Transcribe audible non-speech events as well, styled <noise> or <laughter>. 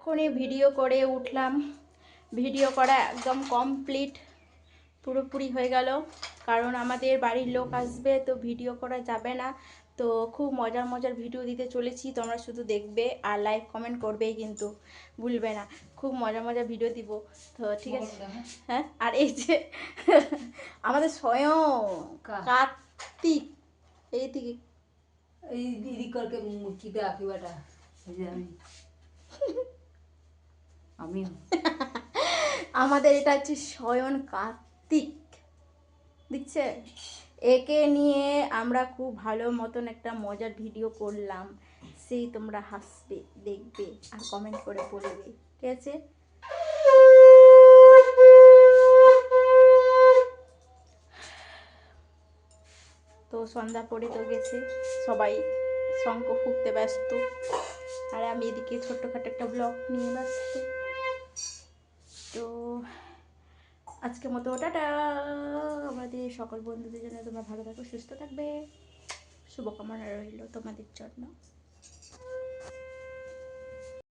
এখনই ভিডিও করে উঠলাম। ভিডিও করা একদম কমপ্লিট পুরোপুরি হয়ে গেল। কারণ আমাদের বাড়ির লোক আসবে তো ভিডিও করা যাবে না। তো খুব মজার মজার ভিডিও দিতে চলেছি তোমরা শুধু দেখবে আর লাইক কমেন্ট করবেই কিন্তু ভুলবে না। খুব মজার মজার ভিডিও দিব। তো ঠিক আছে। হ্যাঁ আর এই যে <laughs> আমাদের স্বয়ং কার্তিক। এই দিকে। এই দিদি করকে মুচিতে আঁকি বেটা <laughs> আমি আমি <laughs> আমাদের এটা হচ্ছে স্বয়ং কার্তিক। দিচ্ছে? একে নিয়ে আমরা খুব ভালো মতন একটা মজার ভিডিও করলাম। সেই তোমরা হাসবে, দেখবে আর কমেন্ট করে বলবে। ঠিক আছে? তো সন্ধ্যা পড়ে তো গেছে। সবাই শঙ্খ ফুঁকতে ব্যস্ত। আর আমি এদিকে ছোট্টখাটো একটা ব্লগ নিয়ে ব্যস্ত। আজকে মতো, টাটা। আমাদের সকল বন্ধুদের জন্য তোমরা ভালো থাকো, সুস্থ থাকবে। শুভকামনা রইল তোমাদের জন্য।